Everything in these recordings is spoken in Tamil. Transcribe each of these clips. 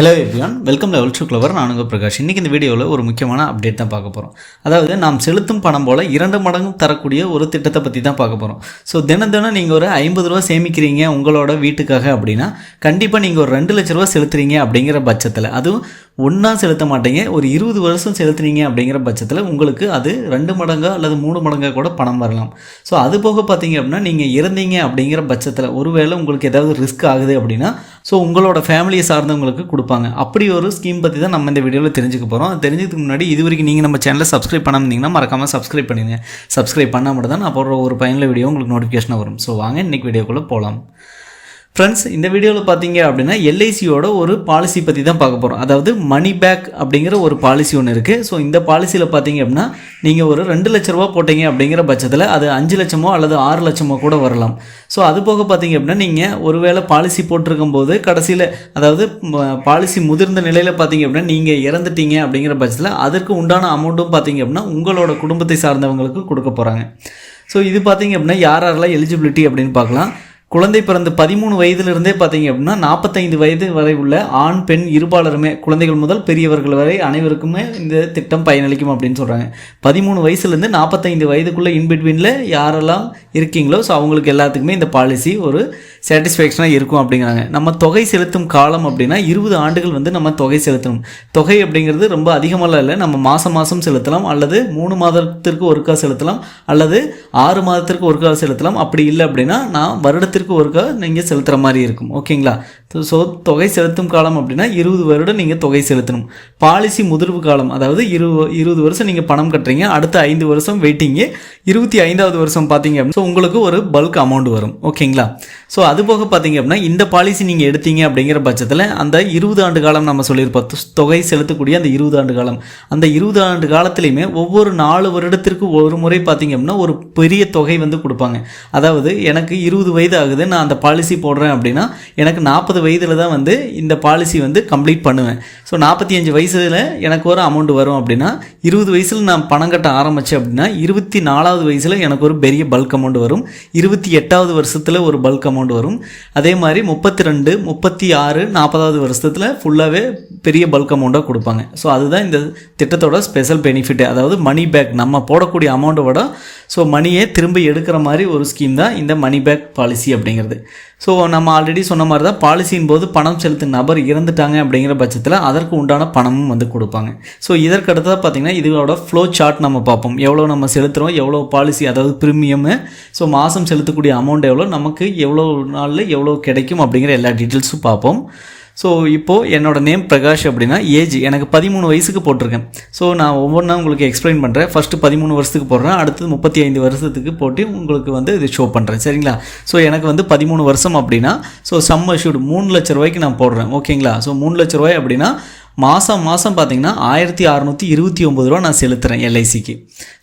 Hello everyone welcome level two clever நான் உங்கள் பிரகாஷ். இன்றைக்கி இந்த வீடியோவில் ஒரு முக்கியமான அப்டேட் தான் பார்க்க போகிறோம் அதாவது நாம் செலுத்தும் பணம் போல் இரண்டு மடங்கு தரக்கூடிய ஒரு திட்டத்தை பற்றி தான் பார்க்க போகிறோம் ஸோ தினம் தினம் நீங்கள் ஒரு ஐம்பது ரூபா சேமிக்கிறீங்க உங்களோட வீட்டுக்காக அப்படின்னா கண்டிப்பாக நீங்கள் ஒரு ரெண்டு லட்ச ரூபா செலுத்துறீங்க அப்படிங்கிற பட்சத்தில். அதுவும் ஒன்றா செலுத்த மாட்டீங்க. ஒரு இருபது வருஷம் செலுத்துனீங்க அப்படிங்கிற பட்சத்தில் உங்களுக்கு அது ரெண்டு மடங்கா அல்லது மூணு மடங்காக கூட பணம் வரலாம். ஸோ அது போக பார்த்தீங்க அப்படின்னா நீங்கள் இறந்தீங்க அப்படிங்கிற பட்சத்தில் ஒருவேளை உங்களுக்கு ஏதாவது ரிஸ்க் ஆகுது அப்படின்னா ஸோ உங்களோட ஃபேமிலியை சார்ந்தவங்களுக்கு கொடுப்பாங்க. அப்படி ஒரு ஸ்கீம் பற்றி தான் நம்ம இந்த வீடியோவில் தெரிஞ்சுக்க போகிறோம் தெரிஞ்சதுக்கு முன்னாடி இது வரைக்கும் நீங்கள் நம்ம சேனலை சப்ஸ்கிரைப் பண்ணாம மறக்காமல் சப்ஸ்கிரைப் பண்ணிடுங்க சப்ஸ்கிரைப் பண்ணால் மட்டும் தான் நான் போடுற ஒரு பயனுள்ள வீடியோ உங்களுக்கு நோட்டிஃபிகேஷன் வரும். ஸோ வாங்க இன்றைக்கி வீடியோக்குள்ளே போகலாம் ஃப்ரெண்ட்ஸ் இந்த வீடியோவில் பார்த்தீங்க அப்படின்னா எல்ஐசியோட ஒரு பாலிசி பற்றி தான் பார்க்க போகிறோம் அதாவது மணி பேக் அப்படிங்கிற ஒரு பாலிசி ஒன்று இருக்குது ஸோ இந்த பாலிசியில் பார்த்தீங்க அப்படின்னா நீங்கள் ஒரு ரெண்டு லட்ச ரூபா போட்டீங்க அப்படிங்கிற பட்சத்தில் அது அஞ்சு லட்சமோ அல்லது ஆறு லட்சமோ கூட வரலாம். ஸோ அது போக பார்த்தீங்க அப்படின்னா நீங்கள் ஒருவேளை பாலிசி போட்டிருக்கும் போது கடைசியில் அதாவது பாலிசி முதிர்ந்த நிலையில் பார்த்தீங்க அப்படின்னா நீங்கள் இறந்துட்டீங்க அப்படிங்கிற பட்சத்தில் அதற்கு உண்டான அமௌண்ட்டும் பார்த்தீங்க அப்படின்னா உங்களோட குடும்பத்தை சார்ந்தவங்களுக்கு கொடுக்க போகிறாங்க ஸோ இது பார்த்தீங்க அப்படின்னா யார் யாரெல்லாம் எலிஜிபிலிட்டி அப்படின்னு பார்க்கலாம். குழந்தை பிறந்து பதிமூணு வயதிலிருந்தே பார்த்தீங்க அப்படின்னா நாற்பத்தைந்து வயது வரை உள்ள ஆண் பெண் இருபாலருமே குழந்தைகள் முதல் பெரியவர்கள் வரை அனைவருக்குமே இந்த திட்டம் பயனளிக்கும் அப்படின்னு சொல்கிறாங்க பதிமூணு வயசுலேருந்து நாற்பத்தைந்து வயதுக்குள்ளே இன்பிட்வீனில் யாரெல்லாம் இருக்கீங்களோ ஸோ அவங்களுக்கு எல்லாத்துக்குமே இந்த பாலிசி ஒரு சாட்டிஸ்ஃபேக்ஷனாக இருக்கும் அப்படிங்கிறாங்க. நம்ம தொகை செலுத்தும் காலம் அப்படின்னா இருபது ஆண்டுகள் வந்து நம்ம தொகை செலுத்தணும். தொகை அப்படிங்கிறது ரொம்ப அதிகமெல்லாம் இல்லை நம்ம மாதம் மாதம் செலுத்தலாம் அல்லது மூணு மாதத்திற்கு ஒருக்கா செலுத்தலாம் அல்லது ஆறு மாதத்திற்கு ஒருக்கா செலுத்தலாம். அப்படி இல்லை அப்படின்னா நான் வருடத்திற்கு ஒருக்கா நீங்கள் செலுத்துகிற மாதிரி இருக்கும். ஓகேங்களா? ஸோ தொகை செலுத்தும் காலம் அப்படின்னா இருபது வருடம் நீங்கள் தொகை செலுத்தணும். பாலிசி முதிர்வு காலம் அதாவது இருபது இருபது வருஷம் நீங்கள் பணம் கட்டுறீங்க அடுத்த ஐந்து வருஷம் வெயிட்டிங்கு இருபத்தி ஐந்தாவது வருஷம் பார்த்தீங்க அப்படின்னா ஸோ உங்களுக்கு ஒரு பல்க் அமௌண்ட் வரும். ஓகேங்களா? ஸோ அது போக பார்த்தீங்க அப்படின்னா இந்த பாலிசி நீங்கள் எடுத்தீங்க அப்படிங்கிற பட்சத்தில் அந்த இருபது ஆண்டு காலம் நம்ம சொல்லியிருப்போம். து- தொகை செலுத்தக்கூடிய அந்த இருபது ஆண்டு காலம். அந்த இருபது ஆண்டு காலத்துலையுமே ஒவ்வொரு நாலு வருடத்திற்கு ஒரு முறை பார்த்தீங்க அப்படின்னா ஒரு பெரிய தொகை வந்து கொடுப்பாங்க. அதாவது எனக்கு இருபது வயது ஆகுது நான் அந்த பாலிசி போடுறேன் அப்படின்னா எனக்கு நாற்பது வயதில் தான் வந்து இந்த பாலிசி வந்து கம்ப்ளீட் பண்ணுவேன். ஸோ நாற்பத்தி அஞ்சு வயசில் எனக்கு ஒரு அமௌண்ட் வரும் அப்படின்னா இருபது வயசில் நான் பணம் கட்ட ஆரம்பித்தேன் அப்படின்னா இருபத்தி நாலாவது வயசில் எனக்கு ஒரு பெரிய பல்க் அமௌண்ட் வரும். இருபத்தி எட்டாவது வருஷத்தில் ஒரு பல்க் அமௌண்ட் வரும். அதே மாதிரி முப்பத்தி ரெண்டு முப்பத்தி ஆறு நாற்பதாவது வருஷத்தில் ஃபுல்லாகவே பெரிய பல்க் அமௌண்ட்டாக கொடுப்பாங்க. ஸோ அதுதான் இந்த திட்டத்தோட ஸ்பெஷல் பெனிஃபிட் அதாவது மணி பேக் நம்ம போடக்கூடிய அமௌண்ட்டை விட ஸோ மணியை திரும்ப எடுக்கிற மாதிரி ஒரு ஸ்கீம் தான் இந்த மணி பேக் பாலிசி அப்படிங்கிறது. ஸோ நம்ம ஆல்ரெடி சொன்ன மாதிரி தான் பாலிசியின் போது பணம் செலுத்தும் நபர் இறந்துட்டாங்க அப்படிங்கிற பட்சத்தில் அதற்கு உண்டான பணமும் வந்து கொடுப்பாங்க. ஸோ இதற்கு அடுத்ததாக பார்த்தீங்கன்னா இதோட ஃப்ளோ சார்ட் நம்ம பார்ப்போம். எவ்வளோ நம்ம செலுத்துகிறோம் எவ்வளோ பாலிசி அதாவது ப்ரீமியமு ஸோ மாதம் செலுத்தக்கூடிய அமௌண்ட் எவ்வளோ நமக்கு எவ்வளோ நாளில் எவ்வளோ கிடைக்கும் அப்படிங்கிற எல்லா டீட்டெயில்ஸும் பார்ப்போம். ஸோ இப்போது என்னோடய நேம் பிரகாஷ் அப்படின்னா ஏஜ் எனக்கு பதிமூணு வயசுக்கு போட்டிருக்கேன். ஸோ நான் ஒவ்வொன்றா உங்களுக்கு எக்ஸ்பிளைன் பண்ணுறேன் ஃபஸ்ட்டு பதிமூணு வருஷத்துக்கு போடுறேன். அடுத்தது முப்பத்தி ஐந்து வருஷத்துக்கு போட்டு உங்களுக்கு வந்து இது ஷோ பண்ணுறேன் சரிங்களா? ஸோ எனக்கு வந்து பதிமூணு வருஷம் அப்படின்னா ஸோ சம் ஷூட் மூணு லட்ச ரூபாய்க்கு நான் போடுறேன். ஓகேங்களா ஸோ மூணு லட்ச ரூபாய் அப்படின்னா மாதம் மாதம் பார்த்திங்கன்னா ஆயிரத்தி அறநூற்றி இருபத்தி ஒம்பது ரூபா நான் செலுத்துகிறேன் எல்ஐசிக்கு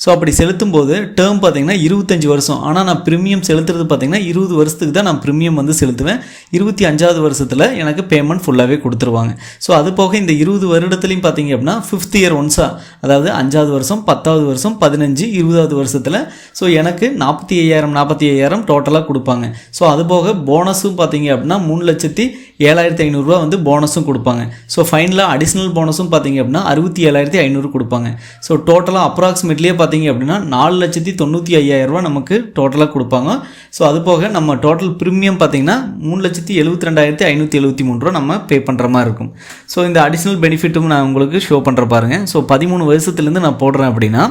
ஸோ அப்படி செலுத்தும் போது டேர்ம் பார்த்திங்கன்னா இருபத்தஞ்சி வருஷம். ஆனால் நான் ப்ரீமியம் செலுத்துறது பார்த்தீங்கன்னா இருபது வருஷத்துக்கு தான் நான் ப்ரீமியம் வந்து செலுத்துவேன். இருபத்தி அஞ்சாவது வருஷத்தில் எனக்கு பேமெண்ட் ஃபுல்லாகவே கொடுத்துருவாங்க. ஸோ அது போக இந்த இருபது வருடத்துலையும் பார்த்திங்க அப்படின்னா ஃபிஃப்த் இயர் ஒன்ஸாக அதாவது அஞ்சாவது வருஷம் பத்தாவது வருஷம் பதினஞ்சு இருபதாவது வருஷத்தில் ஸோ எனக்கு நாற்பத்தி ஐயாயிரம் நாற்பத்தி ஐயாயிரம் டோட்டலாக கொடுப்பாங்க. ஸோ அது போக போனஸும் பார்த்திங்க அப்படின்னா மூணு லட்சத்தி ஏழாயிரத்தி ஐநூறுரூவா வந்து போனஸும் கொடுப்பாங்க. ஸோ ஃபைனலாக அடிஷ்னல் போனஸும் பார்த்தீங்க அப்படின்னா அறுபத்தி ஏழாயிரத்தி ஐநூறு கொடுப்பாங்க. ஸோ டோட்டலாக அப்ராக்சிமேட்லியே பார்த்தீங்க அப்படின்னா நாலு லட்சத்தி தொண்ணூற்றி ஐயாயிரரூவா நமக்கு டோட்டலாக கொடுப்பாங்க. ஸோ அது போக நம்ம டோட்டல் ப்ரீமியம் பார்த்தீங்கன்னா மூணு லட்சத்தி எழுபத்தி ரெண்டாயிரத்தி ஐநூற்றி எழுபத்தி மூணு ரூபா நம்ம பே பண்ணுற மாதிரி இருக்கும். ஸோ இந்த அடிஷ்னல் பெனிஃபிட்டும் நான் உங்களுக்கு ஷோ பண்ணுற பாருங்க. ஸோ பதிமூணு வருஷத்துலேருந்து நான் போடுறேன் அப்படின்னா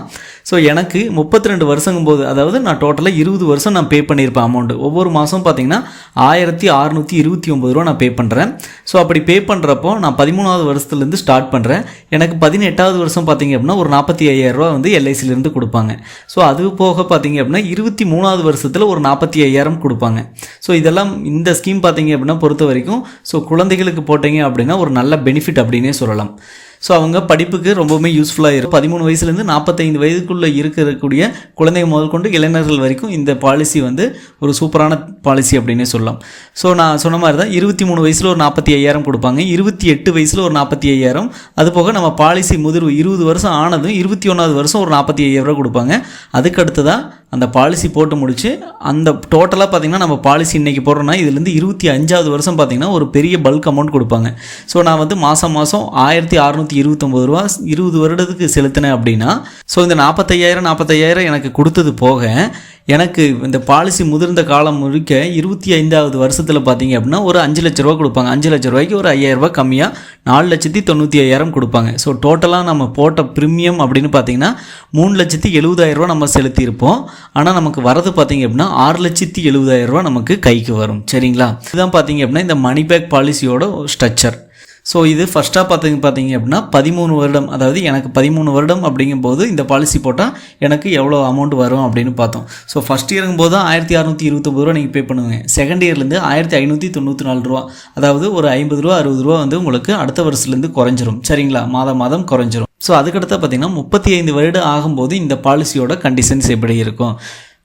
ஸோ எனக்கு முப்பத்தி ரெண்டு வருஷங்கும் போது அதாவது நான் டோட்டலாக இருபது வருஷம் நான் பே பண்ணியிருப்பேன் அமௌண்ட் ஒவ்வொரு மாதம் பார்த்தீங்கன்னா ஆயிரத்தி அறுநூற்றி இருபத்தி ஒம்பது ரூபா நான் பே பண்ணுறேன் ஸோ அப்படி பே பண்ணுறப்போ நான் பதிமூணாவது வருஷத்துலேருந்து ஸ்டார்ட் பண்ணுறேன் எனக்கு பதினெட்டாவது வருஷம் பார்த்தீங்க அப்படின்னா ஒரு நாற்பத்தி ஐயாயிரரூவா வந்து எல்ஐசிலேருந்து கொடுப்பாங்க. ஸோ அது போக பார்த்தீங்க அப்படின்னா இருபத்தி மூணாவது வருஷத்தில் ஒரு நாற்பத்தி ஐயாயிரம் கொடுப்பாங்க. ஸோ இதெல்லாம் இந்த ஸ்கீம் பார்த்தீங்க அப்படின்னா பொறுத்த வரைக்கும் ஸோ குழந்தைகளுக்கு போட்டீங்க அப்படின்னா ஒரு நல்ல பெனிஃபிட் அப்படின்னே சொல்லலாம். ஸோ அவங்க படிப்புக்கு ரொம்பவுமே யூஸ்ஃபுல்லாக இருக்கும் பதிமூணு வயசுலேருந்து நாற்பத்தைந்து வயதுக்குள்ளே இருக்கக்கூடிய குழந்தைங்க முதல் கொண்டு இளைஞர்கள் வரைக்கும் இந்த பாலிசி வந்து ஒரு சூப்பரான பாலிசி அப்படின்னே சொல்லலாம். ஸோ நான் சொன்ன மாதிரி தான் இருபத்தி மூணு வயசில் ஒரு நாற்பத்தி ஐயாயிரம் கொடுப்பாங்க. இருபத்தி எட்டு வயசில் ஒரு நாற்பத்தி ஐயாயிரம் அது போக நம்ம பாலிசி முதிர்வு இருபது வருஷம் ஆனதும் இருபத்தி ஒன்றாவது வருஷம் ஒரு நாற்பத்தி ஐயாயிரம் ரூபா கொடுப்பாங்க. அதுக்கடுத்து தான் அந்த பாலிசி போட்டு முடிச்சு அந்த டோட்டலாக பார்த்திங்கன்னா நம்ம பாலிசி இன்றைக்கி போடுறோன்னா இதுலேருந்து இருபத்தி அஞ்சாவது வருஷம் பார்த்தீங்கன்னா ஒரு பெரிய பல்க் அமௌண்ட் கொடுப்பாங்க. ஸோ நான் வந்து மாதம் மாதம் ஆயிரத்தி அறநூற்றி இருபத்தொம்பது ரூபா இருபது வருடத்துக்கு செலுத்தினேன் அப்படின்னா ஸோ இந்த நாற்பத்தையாயிரம் நாற்பத்தையாயிரம் எனக்கு கொடுத்தது போக எனக்கு இந்த பாலிசி முதிர்ந்த காலம் முழுக்க இருபத்தி ஐந்தாவது வருஷத்தில் பார்த்தீங்க அப்படின்னா ஒரு அஞ்சு லட்ச ரூபா கொடுப்பாங்க. அஞ்சு லட்ச ரூபாய்க்கு ஒரு ஐயாயிரம் ரூபாய் கம்மியாக நாலு லட்சத்தி தொண்ணூற்றி ஐயாயிரம் கொடுப்பாங்க. ஸோ டோட்டலாக நம்ம போட்ட ப்ரீமியம் அப்படின்னு பார்த்தீங்கன்னா மூணு லட்சத்தி எழுபதாயிரரூபா நம்ம செலுத்தியிருப்போம். ஆனால் நமக்கு வரது பார்த்தீங்க அப்படின்னா ஆறு லட்சத்தி எழுபதாயிரரூபா நமக்கு கைக்கு வரும். சரிங்களா? இதுதான் பார்த்தீங்க அப்படின்னா இந்த மணி பேக் பாலிசியோட ஸ்ட்ரக்சர் ஸோ இது ஃபஸ்ட்டாக பார்த்து பார்த்தீங்க அப்படின்னா பதிமூணு வருடம் அதாவது எனக்கு பதிமூணு வருடம் அப்படிங்கும்போது இந்த பாலிசி போட்டால் எனக்கு எவ்வளோ அமௌண்ட் வரும் அப்படின்னு பார்த்தோம். ஸோ ஃபஸ்ட் இயருங்கும் போது ஆயிரத்தி அறநூற்றி இருபத்தொம்பது ரூபா நீங்கள் பே பண்ணுவீங்க செகண்ட் இயர்லேருந்து ஆயிரத்தி ஐநூற்றி தொண்ணூற்றி நாலு ரூபா. அதாவது ஒரு ஐம்பது ரூபா அறுபது ரூபா வந்து உங்களுக்கு அடுத்த வருஷத்துலேருந்து குறைஞ்சிரும். சரிங்களா? மாதம் மாதம் குறைஞ்சிரும். ஸோ அதுக்கடுத்து பார்த்தீங்கன்னா முப்பத்தி ஐந்து வருடம் ஆகும்போது இந்த பாலிசியோட கண்டிஷன்ஸ் எப்படி இருக்கும்?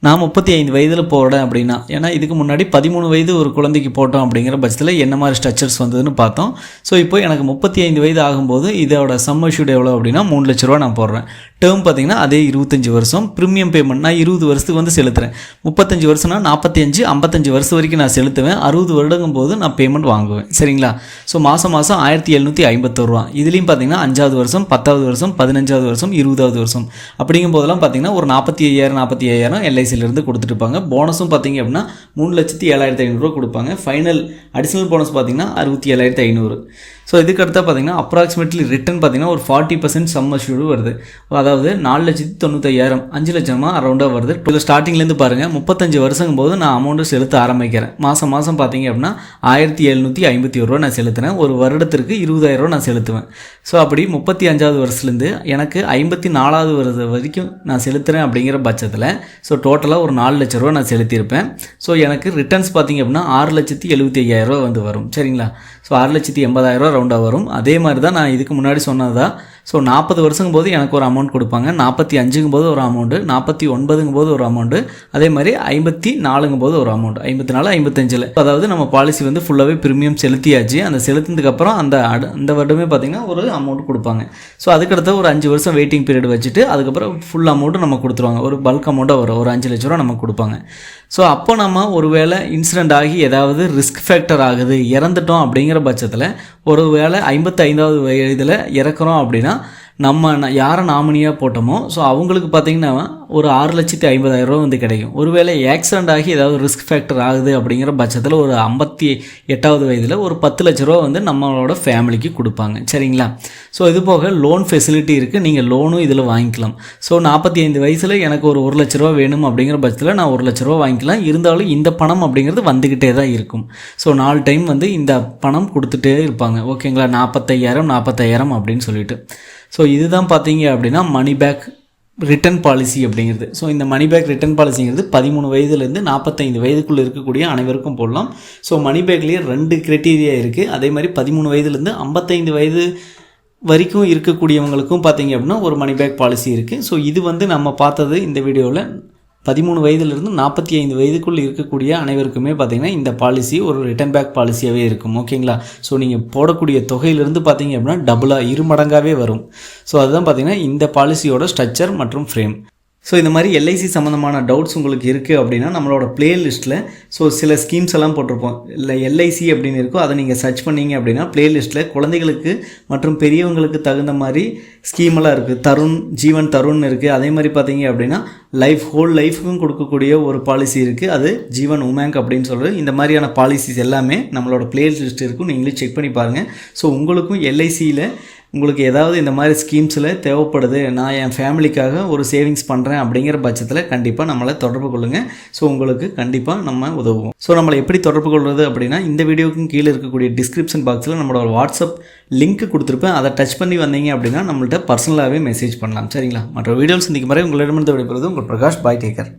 நான் முப்பத்தி ஐந்து வயதில் போகிறேன் அப்படின்னா ஏன்னா இதுக்கு முன்னாடி பதிமூணு வயது ஒரு குழந்தைக்கு போட்டோம் அப்படிங்கிற பட்சத்தில் என்ன மாதிரி ஸ்ட்ரக்சர்ஸ் வந்ததுன்னு பார்த்தோம். ஸோ இப்போ எனக்கு முப்பத்தி ஐந்து வயது ஆகும்போது இதோட சம் ஷூட் எவ்வளோ அப்படின்னா மூணு லட்ச ரூபா நான் போடுறேன். டேர்ம் பார்த்தீங்கன்னா அதே இருபத்தஞ்சி வருஷம். ப்ரீமியம் பேமெண்ட் நான் இருபது வருஷத்துக்கு வந்து செலுத்துறேன். முப்பத்தஞ்சு வருஷம்னா நாற்பத்தி அஞ்சு ஐம்பத்தஞ்சு வருஷம் வரைக்கும் நான் செலுத்துவேன். அறுபது வருடங்கும் போது நான் பேமெண்ட் வாங்குவேன். சரிங்களா? ஸோ மாதம் மாதம் ஆயிரத்தி எழுநூற்றி ஐம்பத்தோருவா இதுலேயும் பார்த்தீங்கன்னா அஞ்சாவது வருஷம் பத்தாவது வருஷம் பதினஞ்சாவது வருஷம் இருபதாவது வருஷம். அப்படிங்கும் போதெல்லாம் பார்த்தீங்கன்னா ஒரு நாற்பத்தி ஐயாயிரம் நாற்பத்தி ஐயாயிரம் எல்ஐசி கொடுத்துட்டு இருப்பாங்க போனஸும் பார்த்தீங்க அப்படின்னா மூணு லட்சத்தி ஏழாயிரத்தி ஐநூறுரூவா கொடுப்பாங்க. ஃபைனல் அடிஷ்னல் போனஸ் பார்த்தீங்கன்னா அறுபத்தி ஏழாயிரத்தி ஐநூறு. ஸோ இதுக்கு அடுத்தா பார்த்தீங்கன்னா அப்ராக்சிமேட்லி ரிட்டன் பார்த்தீங்கன்னா ஒரு ஃபார்ட்டி பர்சன்ட் சம் அஷ்யூடு வருது. அதாவது நாலு லட்சத்தி தொண்ணூத்தையாயிரம் அஞ்சு லட்சமாக அரௌண்டாக வருது. இதில் ஸ்டார்டிங்லேருந்து பாருங்கள் முப்பத்தஞ்சு வருஷங்கும் போது நான் அமௌண்ட்டு செலுத்த ஆரம்பிக்கிறேன். மாதம் மாதம் பார்த்தீங்க அப்படின்னா ஆயிரத்தி எழுநூற்றி ஐம்பத்தி ஒரு ரூபா நான் செலுத்தினேன் ஒரு வருடத்திற்கு இருபதாயிரம் ரூபா நான் செலுத்துவேன். ஸோ அப்படி முப்பத்தி அஞ்சாவது வருஷத்துலேருந்து எனக்கு ஐம்பத்தி நாலாவது வருஷம் வரைக்கும் நான் செலுத்துகிறேன் அப்படிங்கிற பட்சத்தில் ஸோ டோட்டல் டோட்டலாக ஒரு நாலு லட்ச ரூபா நான் செலுத்தியிருப்பேன். ஸோ எனக்கு ரிட்டர்ன்ஸ் பார்த்தீங்க அப்படின்னா ஆறு லட்சத்தி எழுபத்தி ஐயாயிரம் ரூபா வந்து வரும். சரிங்களா? ஸோ ஆறு லட்சத்தி எண்பதாயிரம் ரூபா ரவுண்டாக வரும். அதே மாதிரி தான் நான் இதுக்கு முன்னாடி சொன்னது தான் ஸோ நாற்பது வருஷங்கும் போது எனக்கு ஒரு அமௌண்ட் கொடுப்பாங்க. நாற்பத்தி அஞ்சுங்கும் போது ஒரு அமௌண்ட்டு நாற்பத்தி ஒன்பதுங்கும் போது ஒரு அமௌண்ட்டு அதே மாதிரி ஐம்பத்தி நாலுங்கும் போது ஒரு அமௌண்ட் ஐம்பத்தி நாலு ஐம்பத்தஞ்சில் அதாவது நம்ம பாலிசி வந்து ஃபுல்லாகவே ப்ரீமியம் செலுத்தியாச்சு. அந்த செலுத்தினதுக்கப்புறம் அந்த அடு அந்த வருடமே பார்த்திங்கன்னா ஒரு அமௌண்ட் கொடுப்பாங்க. ஸோ அதுக்கடுத்த ஒரு அஞ்சு வருஷம் வெயிட்டிங் பீரியட் வச்சுட்டு அதுக்கப்புறம் ஃபுல் அமௌண்ட்டு நம்ம கொடுத்துருவாங்க. ஒரு பல்க் அமௌண்ட்டாக வரும் ஒரு அஞ்சு லட்ச ரூபா நமக்கு கொடுப்பாங்க. ஸோ அப்போ நம்ம ஒருவேளை இன்சிடெண்ட் ஆகி ஏதாவது ரிஸ்க் ஃபேக்டர் ஆகுது இறந்துட்டோம் அப்படிங்கிற பட்சத்தில் ஒரு வேளை ஐம்பத்தி ஐந்தாவது வயதில் இறக்குறோம் அப்படின்னா அப்படின்னா நம்ம யாரை நாமினியாக போட்டோமோ ஸோ அவங்களுக்கு பார்த்தீங்கன்னா ஒரு ஆறு லட்சத்தி ஐம்பதாயிரம் ரூபா வந்து கிடைக்கும். ஒருவேளை ஆக்சிடென்ட் ஆகி ஏதாவது ரிஸ்க் ஃபேக்டர் ஆகுது அப்படிங்கிற பட்சத்தில் ஒரு ஐம்பத்தி எட்டாவது வயதில் ஒரு பத்து லட்ச ரூபா வந்து நம்மளோட ஃபேமிலிக்கு கொடுப்பாங்க. சரிங்களா? ஸோ இது போக லோன் ஃபெசிலிட்டி இருக்குது நீங்கள் லோனும் இதில் வாங்கிக்கலாம். ஸோ நாற்பத்தி ஐந்து வயசில் எனக்கு ஒரு ஒரு லட்ச ரூபா வேணும் அப்படிங்கிற பட்சத்தில் நான் ஒரு லட்ச ரூபா வாங்கிக்கலாம். இருந்தாலும் இந்த பணம் அப்படிங்கிறது வந்துக்கிட்டே தான் இருக்கும். ஸோ நாலு டைம் வந்து இந்த பணம் கொடுத்துட்டே இருப்பாங்க. ஓகேங்களா? நாற்பத்தையாயிரம் நாற்பத்தாயிரம் அப்படின்னு சொல்லிட்டு. ஸோ இதுதான் பார்த்தீங்க அப்படின்னா மணி பேக் ரிட்டர்ன் பாலிசி அப்படிங்கிறது. ஸோ இந்த மணி பேக் ரிட்டர்ன் பாலிசிங்கிறது பதிமூணு வயதுலேருந்து நாற்பத்தைந்து வயதுக்குள்ளே இருக்கக்கூடிய அனைவருக்கும் போடலாம். ஸோ மணி பேக்லேயே ரெண்டு கிரைட்டீரியா இருக்குது அதே மாதிரி பதிமூணு வயதுலேருந்து ஐம்பத்தைந்து வயது வரைக்கும் இருக்கக்கூடியவங்களுக்கும் பார்த்தீங்க அப்படின்னா ஒரு மணி பேக் பாலிசி இருக்குது ஸோ இது வந்து நம்ம பார்த்தது இந்த வீடியோவில் பதிமூணு வயதிலிருந்து நாற்பத்தி ஐந்து வயதுக்குள் இருக்கக்கூடிய அனைவருக்குமே பார்த்தீங்கன்னா இந்த பாலிசி ஒரு ரிட்டர்ன் பேக் பாலிசியாகவே இருக்கும். ஓகேங்களா ஸோ நீங்கள் போடக்கூடிய தொகையிலிருந்து பார்த்தீங்க அப்படின்னா டபுளாக இரு மடங்காகவே வரும். ஸோ அதுதான் பார்த்தீங்கன்னா இந்த பாலிசியோட ஸ்ட்ரக்சர் மற்றும் ஃப்ரேம் ஸோ இந்த மாதிரி எல்ஐசி சம்மந்தமான டவுட்ஸ் உங்களுக்கு இருக்குது அப்படின்னா நம்மளோட பிளேலிஸ்ட்டில் ஸோ சில ஸ்கீம்ஸ் எல்லாம் போட்டிருப்போம். இல்லை எல்ஐசி அப்படின்னு இருக்கோ அதை நீங்கள் சர்ச் பண்ணீங்க அப்படின்னா பிளேலிஸ்ட்டில் குழந்தைகளுக்கு மற்றும் பெரியவங்களுக்கு தகுந்த மாதிரி ஸ்கீமெல்லாம் இருக்குது தருண் ஜீவன் தருண் இருக்குது அதே மாதிரி பார்த்தீங்க அப்படின்னா லைஃப் ஹோல் லைஃபுக்கும் கொடுக்கக்கூடிய ஒரு பாலிசி இருக்குது அது ஜீவன் உமேங்க் அப்படின்னு சொல்கிறது இந்த மாதிரியான பாலிசிஸ் எல்லாமே நம்மளோட பிளேலிஸ்ட் இருக்கும். நீங்களே செக் பண்ணி பாருங்கள் ஸோ உங்களுக்கும் எல்ஐசியில் உங்களுக்கு ஏதாவது இந்த மாதிரி ஸ்கீம்ஸில் தேவைப்படுது நான் என் ஃபேமிலிக்காக ஒரு சேவிங்ஸ் பண்ணுறேன் அப்படிங்கிற பட்சத்தில் கண்டிப்பாக நம்மளை தொடர்பு கொள்ளுங்கள் ஸோ உங்களுக்கு கண்டிப்பாக நம்ம உதவுவோம். ஸோ நம்மளை எப்படி தொடர்பு கொள்வது அப்படின்னா இந்த வீடியோக்கும் கீழே இருக்கக்கூடிய டிஸ்கிரிப்ஷன் பாக்ஸில் நம்மளோட வாட்ஸ்அப் லிங்க் கொடுத்துருப்பேன். அதை டச் பண்ணி வந்தீங்க அப்படின்னா நம்மள்ட்ட பர்சனலாகவே மெசேஜ் பண்ணலாம். சரிங்களா? மற்ற வீடியோஸ் சந்திக்கும் வரை உங்களிடமிருந்து விடைபெறுவது உங்கள் பிரகாஷ் பாய் டேக்கர்